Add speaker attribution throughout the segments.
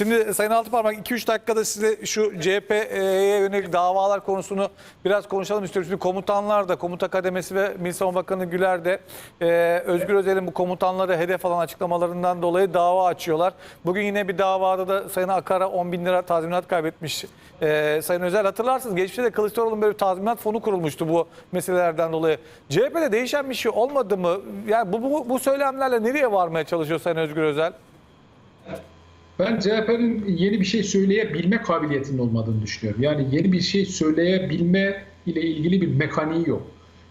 Speaker 1: Şimdi Sayın Altıparmak 2-3 dakikada size şu CHP'ye yönelik davalar konusunu biraz konuşalım istiyorum. Şimdi komutanlar da, komuta kademesi ve Milli Savunma Bakanı Güler de e, Özgür Özel'in bu komutanları hedef alan açıklamalarından dolayı dava açıyorlar. Bugün yine bir davada da Sayın Akar'a 10 bin lira tazminat kaybetmiş e, Sayın Özel. Hatırlarsınız geçmişte de Kılıçdaroğlu'nun böyle bir tazminat fonu kurulmuştu bu meselelerden dolayı. CHP'de değişen bir şey olmadı mı? Yani bu, bu, bu söylemlerle nereye varmaya çalışıyor Sayın Özgür Özel?
Speaker 2: Ben CHP'nin yeni bir şey söyleyebilme kabiliyetinin olmadığını düşünüyorum. Yani yeni bir şey söyleyebilme ile ilgili bir mekaniği yok.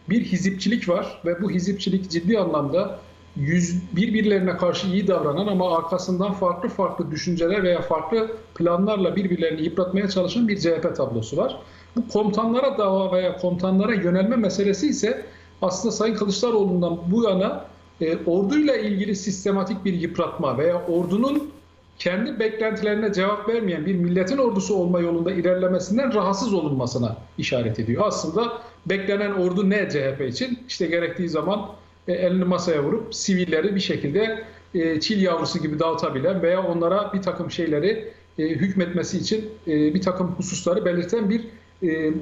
Speaker 2: Bir hizipçilik var ve bu hizipçilik ciddi anlamda yüz, birbirlerine karşı iyi davranan ama arkasından farklı farklı düşünceler veya farklı planlarla birbirlerini yıpratmaya çalışan bir CHP tablosu var. Bu komutanlara dava veya komutanlara yönelme meselesi ise aslında Sayın Kılıçdaroğlu'ndan bu yana e, orduyla ilgili sistematik bir yıpratma veya ordunun kendi beklentilerine cevap vermeyen bir milletin ordusu olma yolunda ilerlemesinden rahatsız olunmasına işaret ediyor. Aslında beklenen ordu ne CHP için? İşte gerektiği zaman e, elini masaya vurup sivilleri bir şekilde e, çil yavrusu gibi dağıtabilen veya onlara bir takım şeyleri e, hükmetmesi için bir takım hususları belirten bir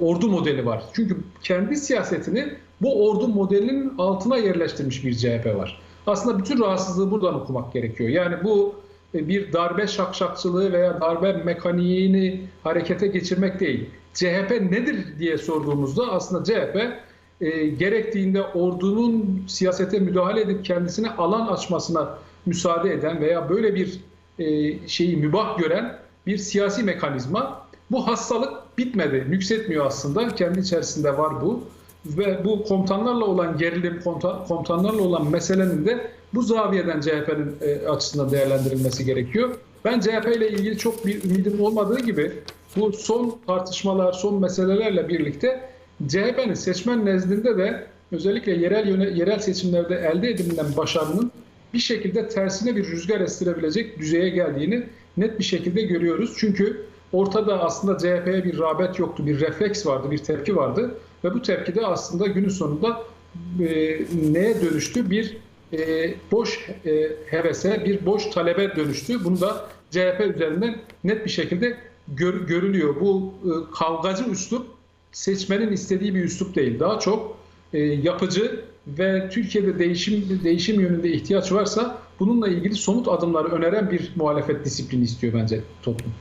Speaker 2: ordu modeli var. Çünkü kendi siyasetini bu ordu modelinin altına yerleştirmiş bir CHP var. Aslında bütün rahatsızlığı buradan okumak gerekiyor. Yani bu bir darbe şakşakçılığı veya darbe mekaniğini harekete geçirmek değil. CHP nedir diye sorduğumuzda aslında CHP e, gerektiğinde ordunun siyasete müdahale edip kendisine alan açmasına müsaade eden veya böyle bir e, şeyi mübah gören bir siyasi mekanizma. Bu hastalık bitmedi, nüksetmiyor aslında. Kendi içerisinde var bu. Ve bu komutanlarla olan gerilim, komuta- komutanlarla olan meselenin de bu zaviyeden CHP'nin e, açısından değerlendirilmesi gerekiyor. Ben CHP ile ilgili çok bir ümidim olmadığı gibi bu son tartışmalar, son meselelerle birlikte CHP'nin seçmen nezdinde de özellikle yerel yöne, yerel seçimlerde elde edilen başarının bir şekilde tersine bir rüzgar estirebilecek düzeye geldiğini net bir şekilde görüyoruz. Çünkü ortada aslında CHP'ye bir rağbet yoktu, bir refleks vardı, bir tepki vardı ve bu tepki de aslında günün sonunda e, neye dönüştü? Bir e, boş e, hevese, bir boş talebe dönüştü. Bunu da CHP üzerinden net bir şekilde gör- görülüyor. Bu e, kavgacı üslup seçmenin istediği bir üslup değil. Daha çok e, yapıcı ve Türkiye'de değişim değişim yönünde ihtiyaç varsa bununla ilgili somut adımlar öneren bir muhalefet disiplini istiyor bence toplum.